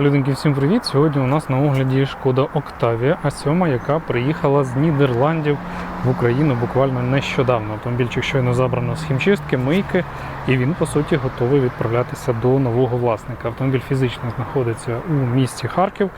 Люденьки, всім привіт! Сьогодні у нас на огляді шкода Октавія, А7, яка приїхала з Нідерландів в Україну буквально нещодавно. Автомобільчик щойно забрано з хімчистки, мийки, і він по суті готовий відправлятися до нового власника. Автомобіль фізично знаходиться у місті Харків,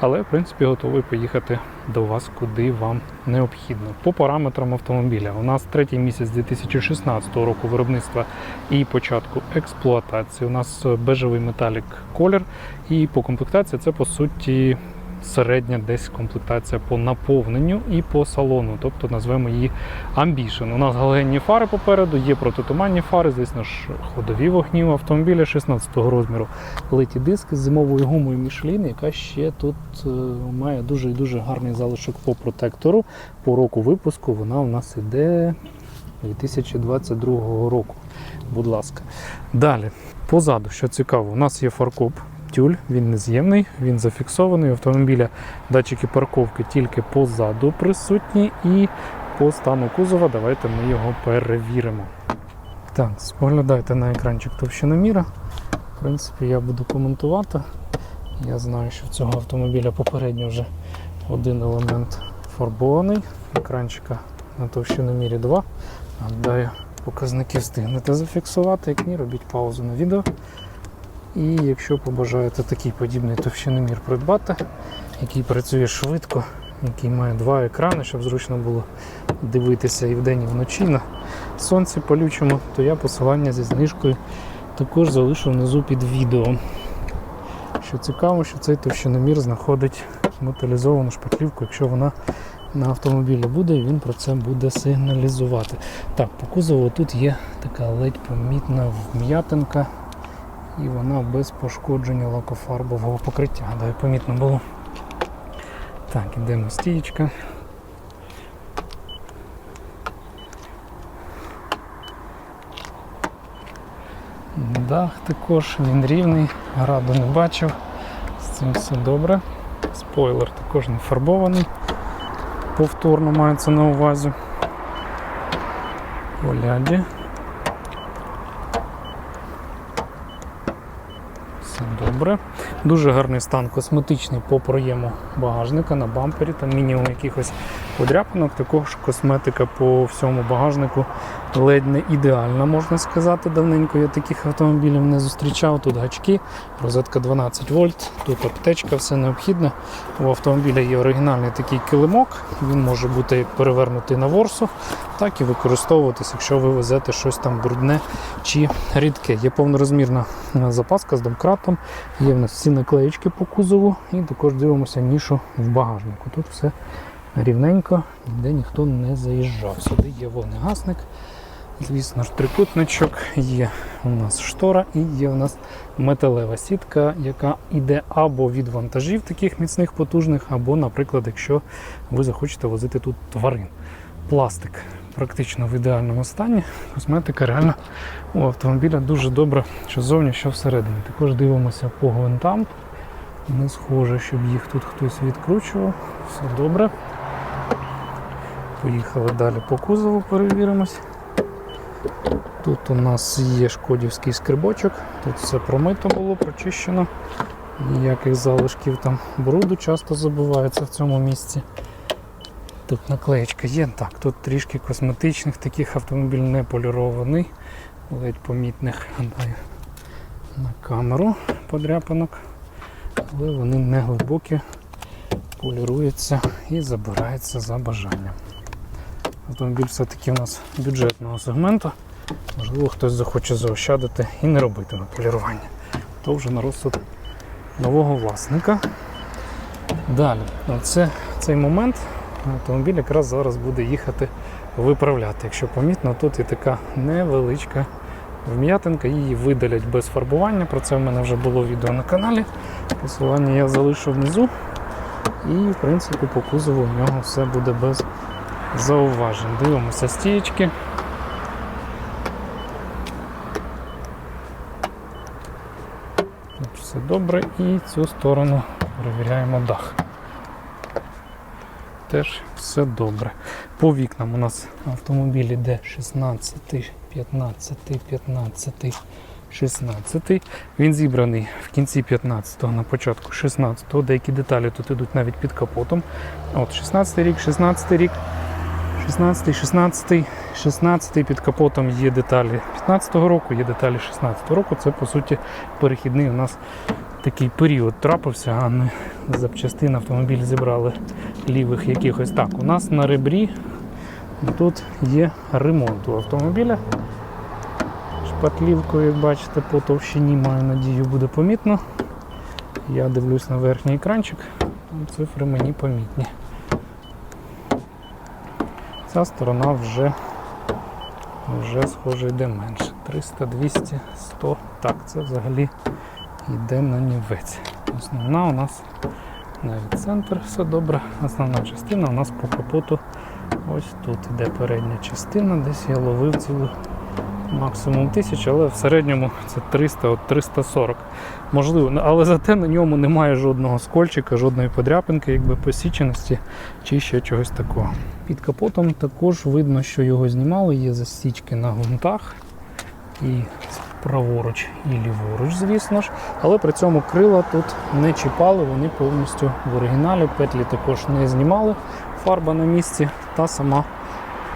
але в принципі готовий поїхати до вас, куди вам необхідно. По параметрам автомобіля у нас третій місяць 2016 року виробництва і початку експлуатації. У нас бежевий металік колір. І по комплектації це по суті середня десь комплектація по наповненню і по салону, тобто назвемо її Ambition. У нас галогенні фари попереду, є протитуманні фари, звісно ж, ходові вогні у автомобіля 16-го розміру. Литі диски з зимовою гумою Michelin, яка ще тут е, має дуже і дуже гарний залишок по протектору. По року випуску вона у нас іде 2022 року. Будь ласка. Далі, позаду, що цікаво, у нас є фаркоп тюль, він нез'ємний, він зафіксований. У автомобіля датчики парковки тільки позаду присутні і по стану кузова давайте ми його перевіримо. Так, споглядайте на екранчик товщиноміра. В принципі, я буду коментувати. Я знаю, що в цього автомобіля попередньо вже один елемент фарбований. Екранчика на товщиномірі 2. Гадаю, показники встигнете зафіксувати. Як ні, робіть паузу на відео. І якщо побажаєте такий подібний товщиномір придбати, який працює швидко, який має два екрани, щоб зручно було дивитися і вдень, і вночі на сонці палючому, то я посилання зі знижкою також залишу внизу під відео. Що цікаво, що цей товщиномір знаходить металізовану шпаклівку, якщо вона на автомобілі буде, і він про це буде сигналізувати. Так, по кузову тут є така ледь помітна вм'ятинка і вона без пошкодження лакофарбового покриття. Гадаю, помітно було. Так, ідемо стієчка. Дах також, він рівний, граду не бачив, з цим все добре. Спойлер також не фарбований, повторно мається на увазі. Поляді. Все добре. Дуже гарний стан косметичний по проєму багажника на бампері, там мінімум якихось подряпинок, також косметика по всьому багажнику ледь не ідеальна, можна сказати. Давненько я таких автомобілів не зустрічав. Тут гачки, розетка 12 вольт, тут аптечка, все необхідне. У автомобіля є оригінальний такий килимок, він може бути перевернутий на ворсу, так і використовуватись, якщо ви везете щось там брудне чи рідке. Є повнорозмірна запаска з домкратом, є в нас всі наклеїчки по кузову і також дивимося нішу в багажнику. Тут все рівненько, ніде ніхто не заїжджав. Сюди є вогнегасник. Звісно ж, трикутничок, є у нас штора і є у нас металева сітка, яка йде або від вантажів таких міцних потужних, або, наприклад, якщо ви захочете возити тут тварин. Пластик практично в ідеальному стані. Косметика реально у автомобіля дуже добра, що ззовні, що всередині. Також дивимося по гвинтам. Не схоже, щоб їх тут хтось відкручував. Все добре. Поїхали далі по кузову, перевіримось. Тут у нас є шкодівський скрибочок, тут все промито було, прочищено. Ніяких залишків там бруду часто забувається в цьому місці. Тут наклеєчка є. Так, тут трішки косметичних, таких автомобіль не полірований, ледь помітних, гадаю, на камеру подряпинок, але вони не глибокі, поліруються і забираються за бажанням. Автомобіль все-таки у нас бюджетного сегменту. Можливо, хтось захоче заощадити і не робитиме полірування. То вже на розсуд нового власника. Далі, оце цей момент автомобіль якраз зараз буде їхати виправляти. Якщо помітно, тут є така невеличка вм'ятинка, її видалять без фарбування. Про це в мене вже було відео на каналі. Посилання я залишу внизу. І, в принципі, по кузову в нього все буде без зауважень. Дивимося стієчки. Все добре і цю сторону перевіряємо дах. Теж все добре. По вікнам у нас автомобіль іде 16, 15, 15, 16. Він зібраний в кінці 15-го, на початку 16-го. Деякі деталі тут ідуть навіть під капотом. От 16 рік, 16 рік, 16, 16, 16 під капотом є деталі 15-го року, є деталі 16-го року. Це по суті перехідний у нас такий період трапився, а не запчастин автомобіль зібрали лівих якихось. Так, у нас на ребрі тут є ремонт у автомобіля. Шпатлівкою, як бачите, по товщині маю надію буде помітно. Я дивлюсь на верхній екранчик, там цифри мені помітні. Ця сторона вже, вже схоже йде менше. 300, 200, 100. Так, це взагалі йде на нівець. Основна у нас навіть центр, все добре. Основна частина у нас по капоту ось тут іде передня частина, десь я ловив цілу максимум 1000, але в середньому це 300 от 340. Можливо, але зате на ньому немає жодного скольчика, жодної подряпинки, якби посіченості чи ще чогось такого. Під капотом також видно, що його знімали, є засічки на гвинтах і праворуч і ліворуч, звісно ж. Але при цьому крила тут не чіпали, вони повністю в оригіналі. Петлі також не знімали, фарба на місці, та сама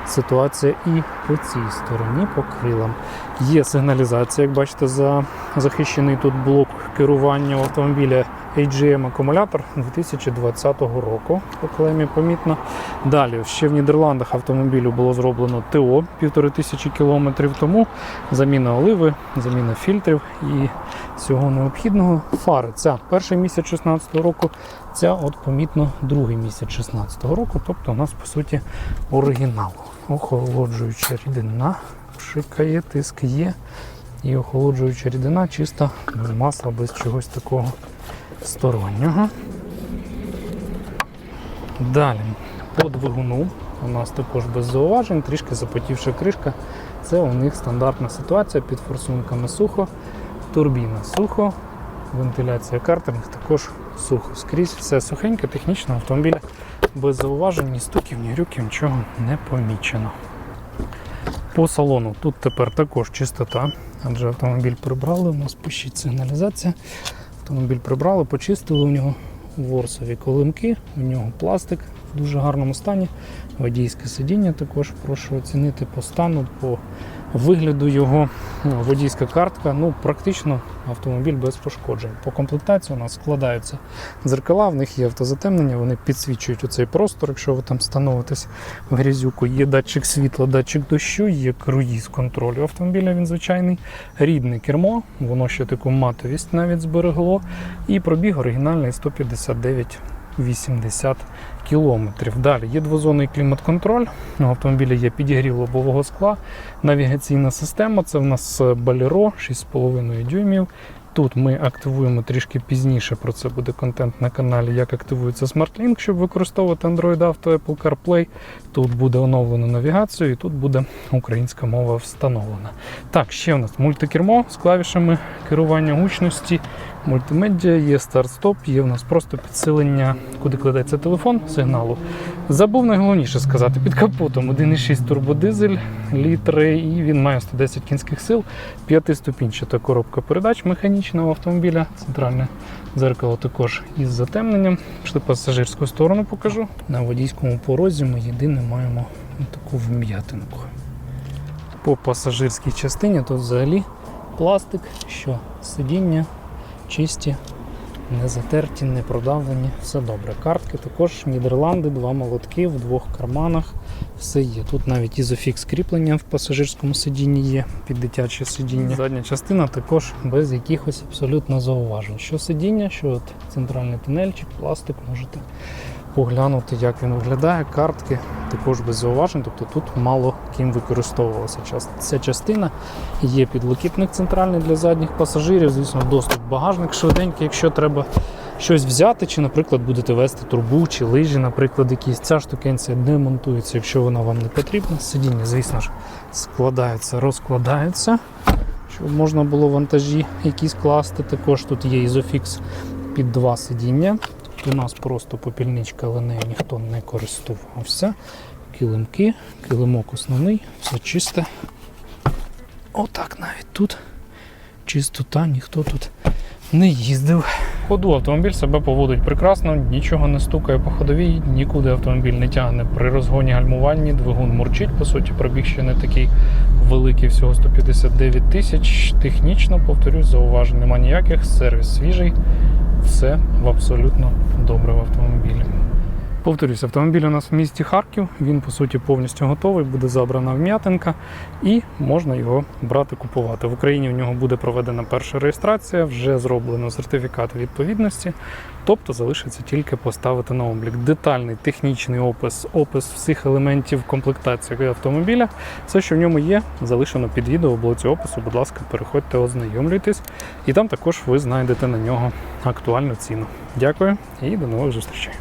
ситуація і по цій стороні по крилам. Є сигналізація, як бачите, за захищений тут блок керування автомобіля AGM акумулятор 2020 року. По клемі помітно. Далі ще в Нідерландах автомобілю було зроблено ТО тисячі кілометрів тому. Заміна оливи, заміна фільтрів і всього необхідного. Фари. Ця перший місяць 16 року, ця от помітно другий місяць 16 року. Тобто у нас по суті оригінал. Охолоджуюча рідина, пшикає, тиск є. І охолоджуюча рідина чисто без масла, без чогось такого стороннього. Далі по двигуну у нас також без зауважень, трішки запотівша кришка. Це у них стандартна ситуація під форсунками сухо, турбіна сухо, вентиляція картерних також сухо. Скрізь все сухеньке, технічно автомобіля без зауважень, ні стуків, ні рюків, нічого не помічено. По салону тут тепер також чистота, адже автомобіль прибрали, у нас пишіть сигналізація. Автомобіль прибрали, почистили у нього ворсові колимки, у нього пластик в дуже гарному стані. Водійське сидіння також прошу оцінити по стану, по вигляду його. Ну, Водійська картка, ну практично автомобіль без пошкоджень. По комплектації у нас складаються дзеркала, в них є автозатемнення, вони підсвічують оцей простор, якщо ви там становитесь в грязюку. Є датчик світла, датчик дощу, є круїз контролю автомобіля, він звичайний. Рідне кермо, воно ще таку матовість навіть зберегло. І пробіг оригінальний 159,80 кілометрів. Далі є двозонний клімат-контроль. У автомобіля є підігрів лобового скла, навігаційна система. Це в нас Bolero 6,5 дюймів. Тут ми активуємо трішки пізніше. Про це буде контент на каналі, як активується SmartLink, щоб використовувати Android Auto, Apple CarPlay. Тут буде оновлено навігацію і тут буде українська мова встановлена. Так, ще у нас мультикермо з клавішами керування гучності, мультимедіа, є старт-стоп, є у нас просто підсилення, куди кладеться телефон сигналу. Забув найголовніше сказати, під капотом 1,6 турбодизель, літри, і він має 110 кінських сил, п'ятиступінчата коробка передач механічного автомобіля, центральне дзеркало також із затемненням. Пішли пасажирську сторону покажу. На водійському порозі ми єдине маємо таку вм'ятинку. По пасажирській частині тут взагалі пластик, що сидіння чисті, не затерті, не продавлені, все добре. Картки також Нідерланди, два молотки в двох карманах. Все є. Тут навіть ізофікс кріплення в пасажирському сидінні є під дитяче сидіння. Задня частина також без якихось абсолютно зауважень. Що сидіння, що от центральний тунельчик, пластик можете поглянути, як він виглядає. Картки також без зауважень, тобто тут мало ким використовувалася ця частина. Є підлокітник центральний для задніх пасажирів, звісно, доступ багажник швиденький, якщо треба щось взяти, чи, наприклад, будете вести трубу чи лижі, наприклад, якісь. Ця штукенція не монтується, якщо вона вам не потрібна. Сидіння, звісно ж, складається, розкладається, щоб можна було вантажі якісь класти. Також тут є ізофікс під два сидіння. У нас просто попільничка, але нею ніхто не користувався. Килимки, килимок основний, все чисте. Отак навіть тут чистота, ніхто тут не їздив. Ходу автомобіль себе поводить прекрасно, нічого не стукає по ходовій, нікуди автомобіль не тягне при розгоні гальмуванні, двигун мурчить, по суті, пробіг ще не такий великий, всього 159 тисяч. Технічно, повторюсь, зауважень нема ніяких, сервіс свіжий, все в абсолютно добре в автомобілі. Повторюсь, автомобіль у нас в місті Харків. Він по суті повністю готовий, буде забрана вм'ятинка і можна його брати купувати. В Україні в нього буде проведена перша реєстрація, вже зроблено сертифікат відповідності, тобто залишиться тільки поставити на облік. Детальний технічний опис, опис всіх елементів комплектації автомобіля. Все, що в ньому є, залишено під відео в блоці опису. Будь ласка, переходьте, ознайомлюйтесь, і там також ви знайдете на нього актуальну ціну. Дякую і до нових зустрічей.